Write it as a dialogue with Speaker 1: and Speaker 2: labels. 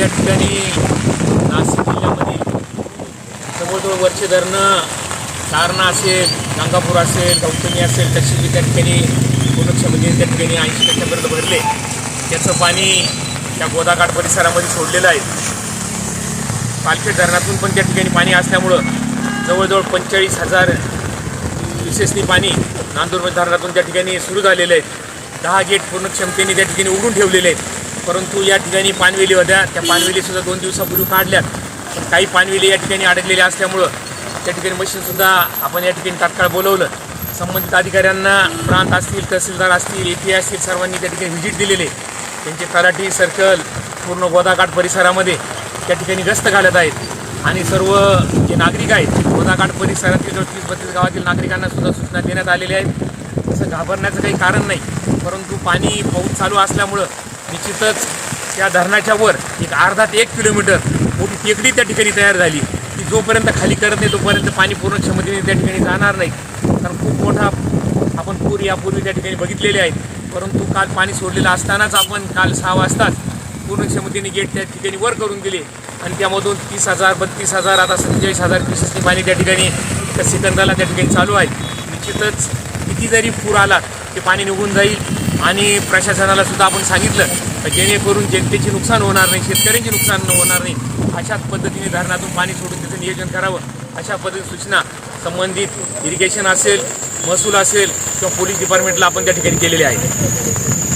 Speaker 1: या ठिकाणी नाशिक जिल्ह्यामध्ये जवळजवळ वरचे धरणं सारणा असेल गंगापूर असेल गौतमी असेल तशी त्या ठिकाणी पूर्णक्षमतेने म्हणजे त्या ठिकाणी ऐंशी टक्क्यापर्यंत भरले त्याचं पाणी त्या गोदाघाट परिसरामध्ये सोडलेलं आहे. पालखेड धरणातून पण त्या ठिकाणी पाणी असल्यामुळं जवळजवळ पंचेचाळीस हजार विशेषनी पाणी नांदूरमध्ये धरणातून त्या ठिकाणी सुरू झालेलं आहे दहा गेट पूर्ण क्षमतेने त्या ठिकाणी उघडून ठेवलेले आहेत. परंतु या ठिकाणी पानवेली होत्या. त्या पानवेलीसुद्धा दोन दिवसापूर्वी काढल्यात. पण काही पानवेली या ठिकाणी अडकलेल्या असल्यामुळं त्या ठिकाणी मशीनसुद्धा आपण या ठिकाणी तात्काळ बोलवलं. संबंधित अधिकाऱ्यांना प्रांत असतील तहसीलदार असतील ए पी असतील सर्वांनी त्या ठिकाणी व्हिजिट दिलेले त्यांचे तलाठी सर्कल पूर्ण गोदाघाट परिसरामध्ये त्या ठिकाणी गस्त घालत आहेत. आणि सर्व जे नागरिक आहेत गोदाघाट परिसरातील जो तीस बत्तीस गावातील नागरिकांना सुद्धा सूचना देण्यात आलेल्या आहेत. तसं घाबरण्याचं काही कारण नाही. परंतु पाणी पाऊस चालू असल्यामुळं निश्चितच त्या धरणाच्या वर एक अर्धा ते एक किलोमीटर मोठी टेकडी त्या ठिकाणी तयार झाली. की जोपर्यंत खाली करत नाही तोपर्यंत पाणी पूर्ण क्षमतेने त्या ठिकाणी जाणार नाही. कारण खूप मोठा आपण पूर यापूर्वी त्या ठिकाणी बघितलेले आहेत. परंतु काल पाणी सोडलेलं असतानाच आपण काल सहा वाजताच पूर्ण क्षमतेने गेट त्या ठिकाणी वर करून दिले. आणि त्यामधून तीस हजार बत्तीस हजार आता सत्तेचाळीस हजार क्युसेसनी पाणी त्या ठिकाणी त्या सेकंदाला त्या ठिकाणी चालू आहे. निश्चितच किती जरी पूर आला ते पाणी निघून जाईल. आणि प्रशासनाला सुद्धा आपण सांगितलं जेणेकरून जनतेचे नुकसान होणार नाही शेतकऱ्यांचे नुकसान होणार नाही अशाच पद्धतीने धरणातून पाणी सोडून त्याचं नियोजन करावं. अशा पद्धतीने सूचना संबंधित इरिगेशन असेल महसूल असेल किंवा पोलीस डिपार्टमेंटला आपण त्या ठिकाणी केलेले आहेत.